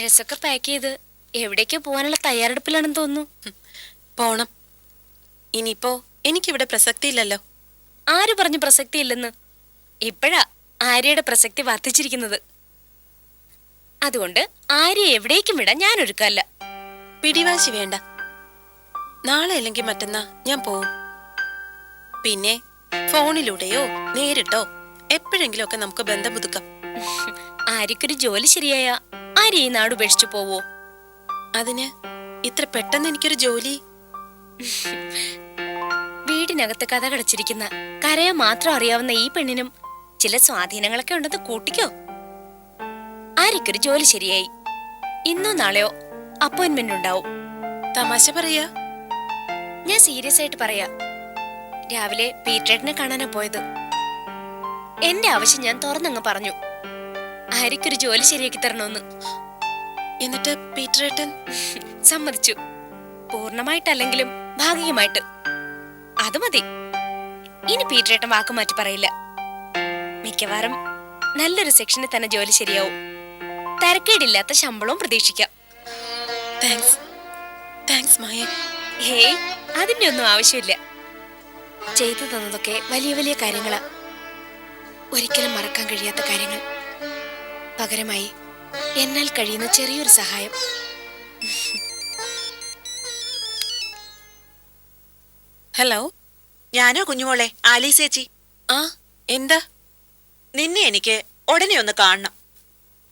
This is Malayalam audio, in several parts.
ഡ്രസ്സൊക്കെ പാക്ക് ചെയ്ത് എവിടേക്കോ പോകാനുള്ള തയ്യാറെടുപ്പിലാണെന്ന് തോന്നുന്നു. പോണം. ഇനിയിപ്പോ എനിക്കിവിടെ പ്രസക്തിയില്ലല്ലോ. ആര് പറഞ്ഞു പ്രസക്തി ഇല്ലെന്ന് ഇപ്പോഴാ ആര്യയുടെ പ്രസക്തി വർദ്ധിച്ചിരിക്കുന്നത്. അതുകൊണ്ട് ആര്യ എവിടേക്കും വിടാൻ ഞാൻ ഒരുക്കല്ല പിടിവാശി വേണ്ട. നാളെ അല്ലെങ്കിൽ മറ്റന്നാ ഞാൻ പോവും. പിന്നെ ഫോണിലൂടെയോ നേരിട്ടോ എപ്പോഴെങ്കിലും ഒക്കെ നമുക്ക് ബന്ധം പുതുക്കാം. ആര്യക്കൊരു ജോലി ശരിയായ. ആര്യ ഈ നാട് ഉപേക്ഷിച്ചു പോവോ? അതിന് ഇത്ര പെട്ടെന്ന് എനിക്കൊരു ജോലി? വീടിനകത്ത് കഥ കടച്ചിരിക്കുന്ന കരയാൻ മാത്രം അറിയാവുന്ന ഈ പെണ്ണിനും ചില സ്വാധീനങ്ങളൊക്കെ ഉണ്ടെന്ന് കൂട്ടിക്കോ. ആരിക്കൊരു ജോലി ശരിയായി. ഇന്നോ നാളെയോ അപ്പോയിന്റ്മെന്റ് ഉണ്ടാവും. തമാശ പറയാ? ഞാൻ സീരിയസ് ആയിട്ട് പറയാ. രാവിലെ പീറ്റേട്ടനെ കാണാനാ പോയത്. എന്റെ ആവശ്യം ഞാൻ തുറന്നങ്ങ് പറഞ്ഞു. ആരിക്കൊരു ജോലി ശരിയാക്കി തരണമെന്ന് എന്നിട്ട് പീറ്ററേട്ടൻ സമ്മതിച്ചു. പൂർണമായിട്ടല്ലെങ്കിലും ഭാഗികമായിട്ട്. അത് മതി. ഇനി പീറ്ററേട്ടൻ വാക്കു മാറ്റി പറയില്ല. മിക്കവാറും നല്ലൊരു സെക്ഷനിൽ തന്നെ ജോലി ശരിയാവും. തരക്കേടില്ലാത്ത ശമ്പളവും പ്രതീക്ഷിക്കാം. താങ്ക്സ് താങ്ക്സ് ഒന്നും ആവശ്യമില്ല. ചെയ്തു തന്നതൊക്കെ വലിയ വലിയ കാര്യങ്ങളാ. ഒരിക്കലും മറക്കാൻ കഴിയാത്ത കാര്യങ്ങൾ. പകരമായി എന്നാൽ കഴിയുന്ന ചെറിയൊരു സഹായം. ഹലോ ഞാനോ കുഞ്ഞുമോളെ? ആലീസേച്ചി ആ എന്താ? നിന്നെ എനിക്ക് ഉടനെ ഒന്ന് കാണണം.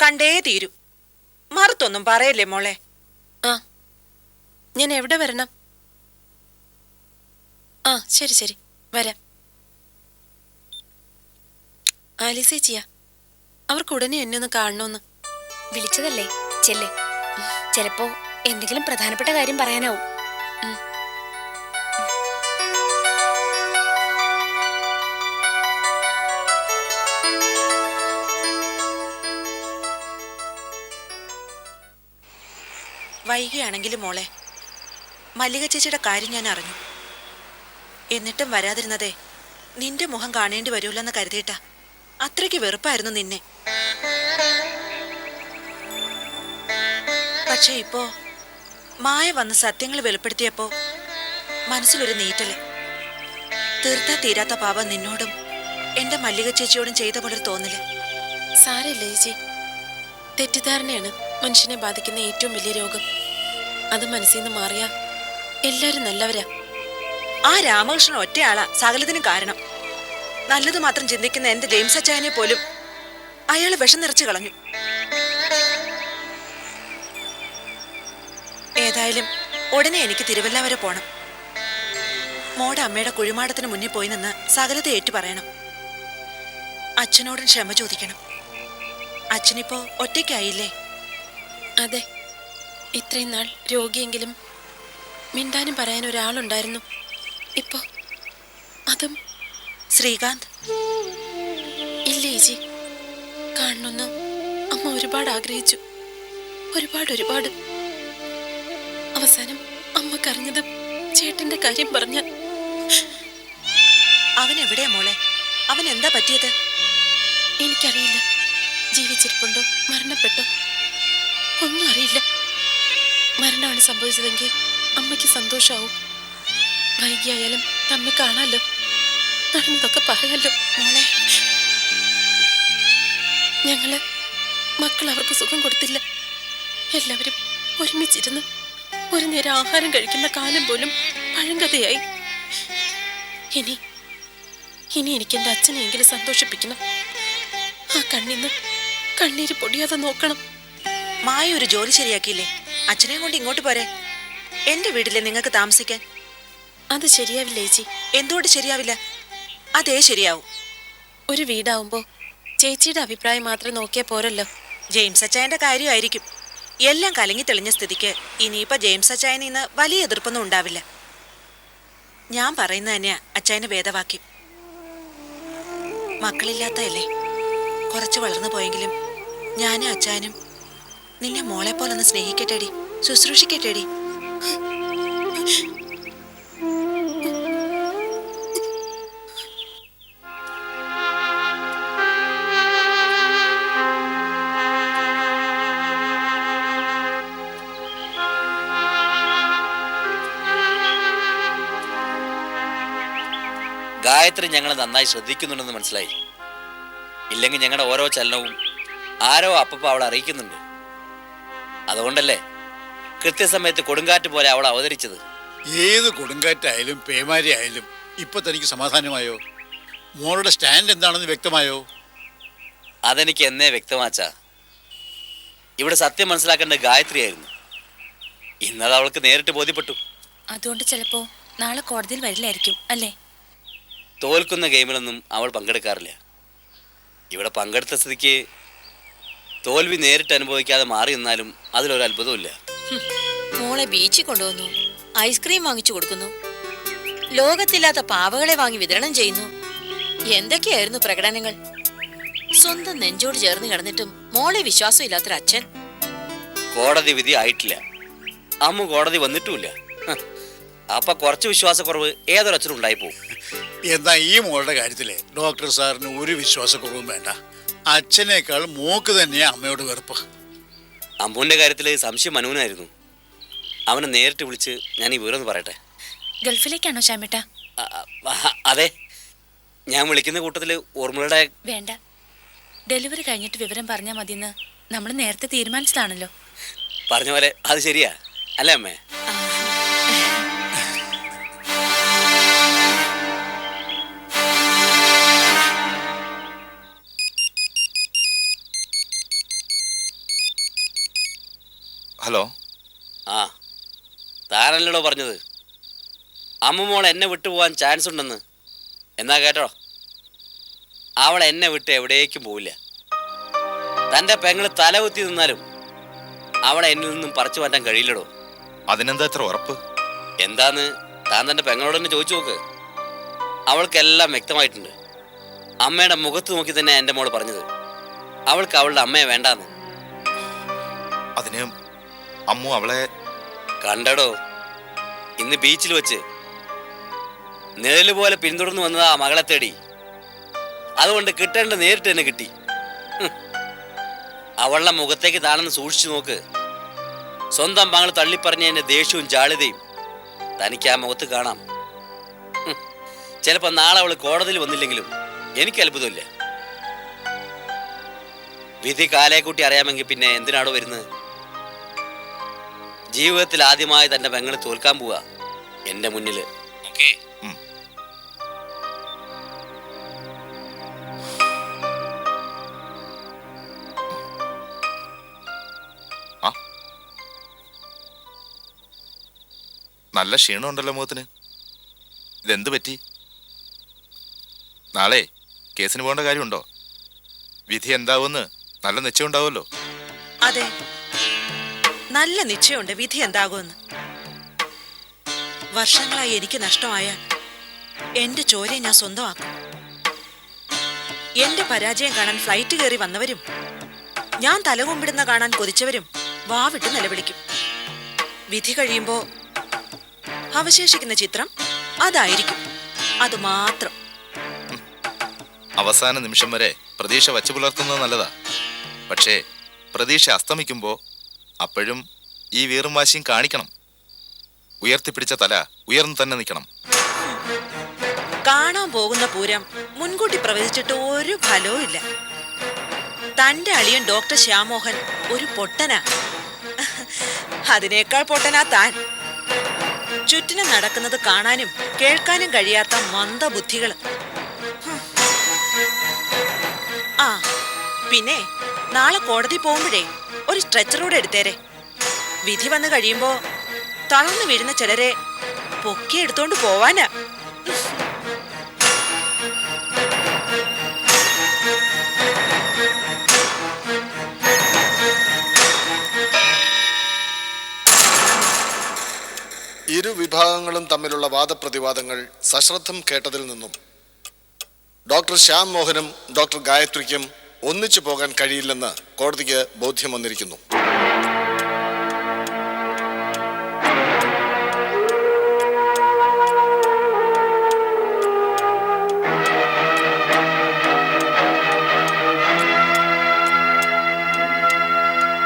കണ്ടേ തീരൂ. മറുത്തൊന്നും പറയല്ലേ മോളെ? ആ ഞാൻ എവിടെ വരണം? ആ ശരി ശരി. വരാം. ആലീസേച്ചിയാ അവർക്ക് ഉടനെ എന്നെ ഒന്ന് കാണണമെന്ന് വിളിച്ചതല്ലേ? ചെല്ല്. ചിലപ്പോ എന്തെങ്കിലും പ്രധാനപ്പെട്ട കാര്യം പറയാനാവും. വൈകിയാണെങ്കിലും മോളെ മല്ലിക ചേച്ചിയുടെ കാര്യം ഞാൻ അറിഞ്ഞു. എന്നിട്ടും വരാതിരുന്നതേ നിന്റെ മുഖം കാണേണ്ടി വരൂലെന്ന് കരുതിയിട്ടാ. അത്രയ്ക്ക് വെറുപ്പായിരുന്നു നിന്നെ. പക്ഷെ ഇപ്പോ മായ വന്ന് സത്യങ്ങൾ വെളിപ്പെടുത്തിയപ്പോ മനസ്സിലൊരു നീറ്റൽ. തീർത്താ തീരാത്ത പാപം നിന്നോടും എന്റെ മല്ലിക ചേച്ചിയോടും ചെയ്ത പോലൊരു തോന്നൽ. സാരല്ലേ ചേച്ചി. തെറ്റിദ്ധാരണയാണ് മനുഷ്യനെ ബാധിക്കുന്ന ഏറ്റവും വലിയ രോഗം. അത് മനസ്സിൽ നിന്ന് മാറിയാ എല്ലാരും നല്ലവരാ. ആ രാമകൃഷ്ണൻ ഒറ്റയാളാ സകലത്തിനും കാരണം. നല്ലത് മാത്രം ചിന്തിക്കുന്ന എന്റെ ജെയിംസ് അച്ചായനെ പോലും അയാൾ വിഷം നിറച്ചു കളഞ്ഞു. ഏതായാലും ഉടനെ എനിക്ക് തിരുവല്ല വരെ പോണം. മോടെ അമ്മയുടെ കുഴിമാടത്തിന് മുന്നിൽ പോയി നിന്ന് സകലത്തെ ഏറ്റു പറയണം. അച്ഛനോടും ക്ഷമ ചോദിക്കണം. അച്ഛനിപ്പോ ഒറ്റയ്ക്കായില്ലേ? അതെ. ഇത്രയും നാൾ രോഗിയെങ്കിലും മിണ്ടാനും പറയാൻ ഒരാളുണ്ടായിരുന്നു. ഇപ്പോ അതും ശ്രീകാന്ത്? ഇല്ല ചേച്ചി. കാണണമെന്ന് അമ്മ ഒരുപാട് ആഗ്രഹിച്ചു. ഒരുപാട് ഒരുപാട് അവസാനം അമ്മ കറിഞ്ഞത് ചേട്ടന്റെ കാര്യം പറഞ്ഞ അവൻ എവിടെയാ മോളെ? അവൻ എന്താ പറ്റിയത്? എനിക്കറിയില്ല. ജീവിച്ചിരിപ്പുണ്ടോ? മരണപ്പെട്ടോ? ഒന്നും അറിയില്ല. മരണമാണ് സംഭവിച്ചതെങ്കിൽ അമ്മയ്ക്ക് സന്തോഷാവും. വൈകിയായാലും തമ്മിൽ കാണാലോ? നടന്നതൊക്കെ പറയാലോ? മോളെ. ഞങ്ങൾ മക്കൾ അവർക്ക് സുഖം കൊടുത്തില്ല. എല്ലാവരും ഒരുമിച്ചിരുന്ന് ഒരു നേരം ആഹാരം കഴിക്കുന്ന കാലം പോലും പഴങ്കഥയായി. ഇനി ഇനി എനിക്ക് എന്റെ അച്ഛനെയെങ്കിലും സന്തോഷിപ്പിക്കണം. ആ കണ്ണിന്ന് കണ്ണീര് പൊടിയാതെ നോക്കണം. മായ ഒരു ജോലി ശരിയാക്കിയില്ലേ? അച്ഛനെ കൊണ്ട് ഇങ്ങോട്ട് പോരെ. എന്റെ വീട്ടിലെ നിങ്ങൾക്ക് താമസിക്കാൻ. അത് ശരിയാവില്ല ചേച്ചി. എന്തുകൊണ്ട് ശരിയാവില്ല? അതേ ശരിയാവും. ഒരു വീടാവുമ്പോ ചേച്ചിയുടെ അഭിപ്രായം മാത്രം നോക്കിയാൽ പോരല്ലോ. ജെയിംസ് അച്ചായന്റെ കാര്യമായിരിക്കും. എല്ലാം കലങ്ങി തെളിഞ്ഞ സ്ഥിതിക്ക് ഇനിയിപ്പോ ജെയിംസ് അച്ചായനിൽ നിന്ന് വലിയ എതിർപ്പൊന്നും ഉണ്ടാവില്ല. ഞാൻ പറയുന്നത് തന്നെയാ അച്ചായന് വേദവാക്യം. മക്കളില്ലാത്തതല്ലേ? കുറച്ച് വളർന്നു പോയെങ്കിലും ഞാനും അച്ചായനും നിന്നെ മോളെ പോലൊന്ന് സ്നേഹിക്കട്ടെടി ശുശ്രൂഷിക്കട്ടെടി. ഗായത്രി ഞങ്ങളെ നന്നായി ശ്രദ്ധിക്കുന്നുണ്ടെന്ന് മനസ്സിലായി. ഇല്ലെങ്കിൽ ഞങ്ങളുടെ ഓരോ ചലനവും ആരോ അപ്പപ്പ അവളെ അറിയിക്കുന്നുണ്ട്. അതുകൊണ്ടല്ലേ കൃത്യസമയത്ത് കൊടുങ്കാറ്റ് പോലെ അവൾ അവതരിച്ചത്. ഏത് കൊടുങ്കാറ്റായാലും പേമാരി ആയാലും ഇപ്പൊ തനിക്ക് സമാധാനമായോ? മോളുടെ സ്റ്റാൻഡ് എന്താണെന്ന് വ്യക്തമായോ? അതെനിക്ക് എന്നേ വ്യക്തമാച്ചാ. ഇവിടെ സത്യം മനസ്സിലാക്കേണ്ട ഗായത്രി ആയിരുന്നു. ഇന്നത് അവൾക്ക് നേരിട്ട് ബോധ്യപ്പെട്ടു. അതുകൊണ്ട് ചിലപ്പോ നാളെ കോടതിയിൽ വരില്ലായിരിക്കും അല്ലേ? തോൽക്കുന്ന ഗെയിമിലൊന്നും അവൾ പങ്കെടുക്കാറില്ല. ഇവിടെ പങ്കെടുത്ത സ്ഥിതിക്ക് തോൽവി നേരിട്ട് അനുഭവിക്കാതെ മാറി നിന്നാലും അതിലൊരു അത്ഭുതമില്ല മോളെ ബീച്ചിൽ കൊണ്ടുവന്നു. ഐസ്ക്രീം വാങ്ങിച്ചു കൊടുക്കുന്നു. ലോകത്തില്ലാത്ത പാവകളെ വാങ്ങി വിതരണം ചെയ്യുന്നു. എന്തൊക്കെയായിരുന്നു പ്രകടനങ്ങൾ? സ്വന്തം നെഞ്ചോട് ചേർന്ന് കിടന്നിട്ടും മോളെ വിശ്വാസമില്ലാത്തൊരു അച്ഛൻ. കോടതി വിധി ആയിട്ടില്ല. അമ്മ കോടതി വന്നിട്ടുമില്ല. അപ്പൊ കുറച്ച് വിശ്വാസക്കുറവ് ഏതൊരച്ഛനും ഉണ്ടായിപ്പോവും. എന്നാ ഈ മോളുടെ കാര്യത്തിൽ ഡോക്ടർ സാറിന് ഒരു വിശ്വാസക്കുറവും വേണ്ട. അച്ഛനേക്കാൾ മോക്ക് തന്നെയാ അമ്മയോട് വെറുപ്പ്. അമ്മൂന്റെ കാര്യത്തിൽ സംശയം മനുവിനായിരുന്നു. അവനെ നേരിട്ട് വിളിച്ച് ഞാൻ ഈ വിവരം പറയട്ടെ? ഗൾഫിലേക്കാണോ ശ്യാമേട്ട? അതെ. ഞാൻ വിളിക്കുന്ന കൂട്ടത്തിൽ ഓർമ്മയുടെ വേണ്ട. ഡെലിവറി കഴിഞ്ഞിട്ട് വിവരം പറഞ്ഞാൽ മതിയെന്ന് നമ്മൾ നേരത്തെ തീരുമാനിച്ചതാണല്ലോ. പറഞ്ഞ പോലെ അത് ശരിയാ. അല്ലേ അമ്മേ? താനല്ലടോ പറഞ്ഞത്? അമ്മുമോൾ എന്നെ വിട്ടുപോകാൻ ചാൻസ് ഉണ്ടെന്ന്. എന്നാ കേട്ടോ? അവൾ എന്നെ വിട്ട് എവിടേക്കും പോവില്ല. തന്റെ പെങ്ങൾ തലകുത്തി നിന്നാലും അവളെ എന്നിൽ നിന്നും പറിച്ചു മാറ്റാൻ കഴിയില്ലടോ. അതിനെന്താ ഇത്ര ഉറപ്പ്? എന്താന്ന് താൻ തന്റെ പെങ്ങളോട് തന്നെ ചോദിച്ചു നോക്ക്. അവൾക്കെല്ലാം വ്യക്തമായിട്ടുണ്ട്. അമ്മയുടെ മുഖത്ത് നോക്കി തന്നെ എന്റെ മോൾ പറഞ്ഞത്. അവൾക്ക് അവളുടെ അമ്മയെ വേണ്ടാന്ന്. അതിന് അമ്മു അവളെ കണ്ടടോ. ഇന്ന് ബീച്ചിൽ വെച്ച് നിഴൽ പോലെ പിന്തുടർന്ന് വന്നതാ മകളെ തേടി. അതുകൊണ്ട് കിട്ടേണ്ട നേരിട്ട് തന്നെ കിട്ടി. അവളുടെ മുഖത്തേക്ക് താണെന്ന് സൂക്ഷിച്ചു നോക്ക്. സ്വന്തം മകൾ തള്ളിപ്പറഞ്ഞ എന്റെ ദേഷ്യവും ജാളിതയും തനിക്ക് ആ മുഖത്ത് കാണാം. ചിലപ്പോ നാളെ അവൾ കോടതിയിൽ വന്നില്ലെങ്കിലും എനിക്ക് അത്ഭുതമില്ല. വിധി കാലേക്കുട്ടി അറിയാമെങ്കിൽ പിന്നെ എന്തിനാണോ വരുന്നത്? ജീവിതത്തിൽ ആദ്യമായി തന്റെ പെങ്ങളെ തോൽക്കാൻ പോവാ. എന്റെ മുന്നിൽ. ഓക്കേ. നല്ല ക്ഷീണമുണ്ടല്ലോ മുഖത്തിന്. ഇതെന്ത് പറ്റി? നാളെ കേസിന് പോകേണ്ട കാര്യമുണ്ടോ? വിധി എന്താവുമെന്ന് നല്ല നിശ്ചയം ഉണ്ടാവുമല്ലോ അതെ. നല്ല നിശ്ചയമുണ്ട്. വിധി എന്താകുമെന്ന്. വർഷങ്ങളായി എനിക്ക് നഷ്ടമായാൽ എന്റെ ചോരയെ ഞാൻ സ്വന്തമാക്കും. എന്റെ പരാജയം കാണാൻ ഫ്ലൈറ്റ് കയറി വന്നവരും ഞാൻ തലകൊമ്പിടുന്ന കാണാൻ കൊതിച്ചവരും വാവിട്ട് നിലവിളിക്കും. വിധി കഴിയുമ്പോ അവശേഷിക്കുന്ന ചിത്രം അതായിരിക്കും. അത് മാത്രം. അവസാന നിമിഷം വരെ പ്രതീക്ഷ വച്ചു പുലർത്തുന്നത് നല്ലതാ. പക്ഷേ പ്രതീക്ഷ അസ്തമിക്കുമ്പോൾ അപ്പോഴും ഈ വീറും വാശിയും കാണിക്കണം. ഉയർത്തിപ്പിടിച്ച തല ഉയർന്നു തന്നെ നിൽക്കണം. കാണാൻ പോകുന്ന പൂരം മുൻകൂട്ടി പ്രവചിച്ചിട്ട് ഒരു ഫലവും ഇല്ല. തന്റെ അളിയൻ ഡോക്ടർ ശ്യാമോഹൻ ഒരു പൊട്ടനാ. അതിനേക്കാൾ പൊട്ടനാ താൻ. ചുറ്റിനും നടക്കുന്നത് കാണാനും കേൾക്കാനും കഴിയാത്ത മന്ദബുദ്ധികൾ ആ പിന്നെ നാളെ കോടതി പോകുമ്പോഴേ ഒരു സ്ട്രെച്ചറൂടെ എടുത്തേരെ. വിധി വന്ന് കഴിയുമ്പോ തളർന്നു വീഴുന്ന ചിലരെ പൊക്കി എടുത്തോണ്ട് പോവാനാ. ഇരു വിഭാഗങ്ങളും തമ്മിലുള്ള വാദപ്രതിവാദങ്ങൾ സശ്രദ്ധം കേട്ടതിൽ നിന്നും. ഡോക്ടർ ശ്യാം മോഹനും ഡോക്ടർ ഗായത്രിക്കും ഒന്നിച്ചു പോകാൻ കഴിയില്ലെന്ന് കോടതിക്ക് ബോധ്യം വന്നിരിക്കുന്നു.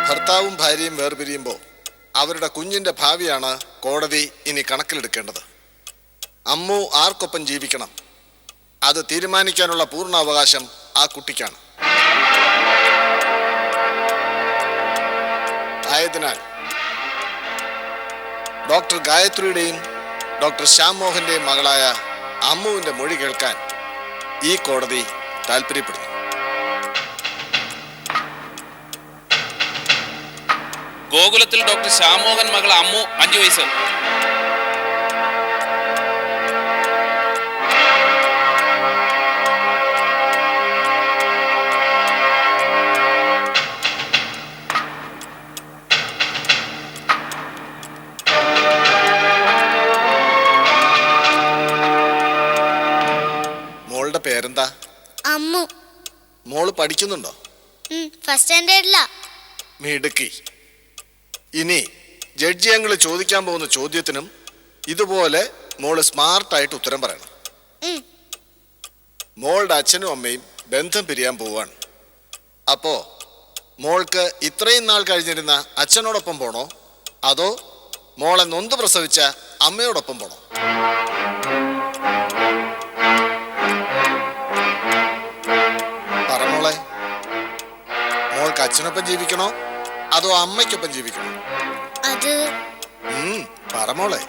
ഭർത്താവും ഭാര്യയും വേർപിരിയുമ്പോൾ അവരുടെ കുഞ്ഞിന്റെ ഭാവിയാണ് കോടതി ഇനി കണക്കിലെടുക്കേണ്ടത്. അമ്മു ആർക്കൊപ്പം ജീവിക്കണം? അത് തീരുമാനിക്കാനുള്ള പൂർണ അവകാശം ആ കുട്ടിക്കാണ്. ആയതിനാൽ ഡോക്ടർ ഗായത്രിയുടെയും ഡോക്ടർ ശ്യാം മോഹന്റെയും മകളായ അമ്മുവിന്റെ മൊഴി കേൾക്കാൻ ഈ കോടതി താല്പര്യപ്പെടുന്നു ഗോകുലത്തിൽ ഡോക്ടർ ശ്യാമോഹൻ മകൾ അമ്മു അഞ്ചു വയസ്സ്. മോളുടെ പേരെന്താ? അമ്മു. മോൾ പഠിക്കുന്നുണ്ടോ? ഫസ്റ്റ് സ്റ്റാൻഡേർഡില മിടുക്കി. ഇനി ജഡ്ജി അങ്ങൾ ചോദിക്കാൻ പോകുന്ന ചോദ്യത്തിനും ഇതുപോലെ മോൾ സ്മാർട്ടായിട്ട് ഉത്തരം പറയണം. മോളുടെ അച്ഛനും അമ്മയും ബന്ധം പിരിയാൻ പോവാണ്. അപ്പോ മോൾക്ക് ഇത്രയും നാൾ കഴിഞ്ഞിരുന്ന അച്ഛനോടൊപ്പം പോണോ? അതോ മോളെ നൊന്ത് പ്രസവിച്ച അമ്മയോടൊപ്പം പോണോ? അച്ഛനൊപ്പം ജീവിക്കണോ? അതോ അമ്മയ്ക്കൊപ്പം ജീവിക്കണോ? അത് പറമോളെ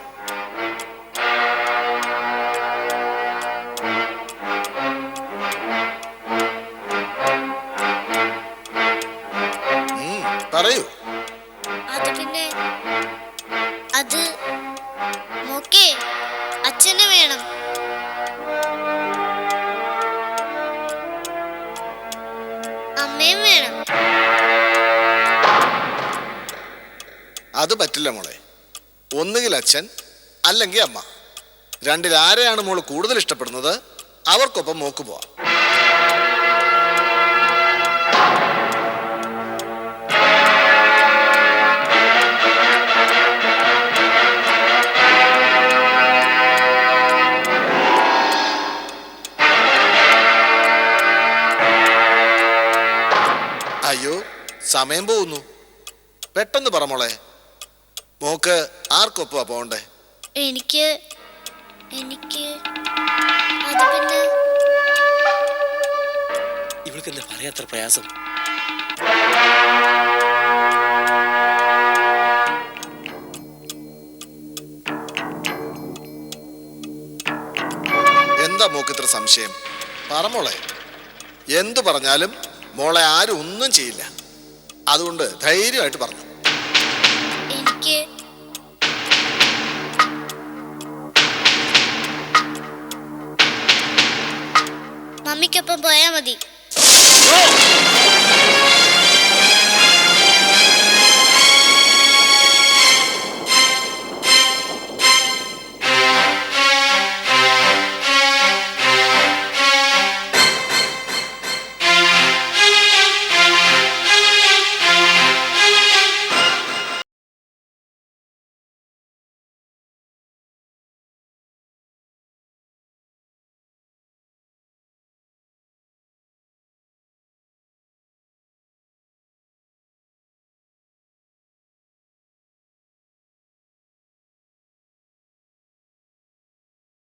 പറയൂ. പറ്റില്ല മോളെ. ഒന്നുകിൽ അച്ഛൻ അല്ലെങ്കിൽ അമ്മ. രണ്ടിൽ ആരെയാണ് മോൾ കൂടുതൽ ഇഷ്ടപ്പെടുന്നത്? അവർക്കൊപ്പം മോക്ക് പോവാം. സമയം പോകുന്നു. പെട്ടെന്ന് പറ മോളെ. മോക്ക് ആർക്കൊപ്പമാ പോണ്ടേ എനിക്ക് എനിക്ക് അത് പിന്നെ ഇവൾക്ക് എന്താ പറയാത്ര പ്രയാസം? എന്താ മോക്ക് ഇത്ര സംശയം? പറ മോളെ. എന്തു പറഞ്ഞാലും മോളെ ആരും ഒന്നും ചെയ്യില്ല. അതുകൊണ്ട് ധൈര്യമായിട്ട് പറഞ്ഞു. എനിക്ക് മമ്മിക്കൊപ്പം പോയാ മതി!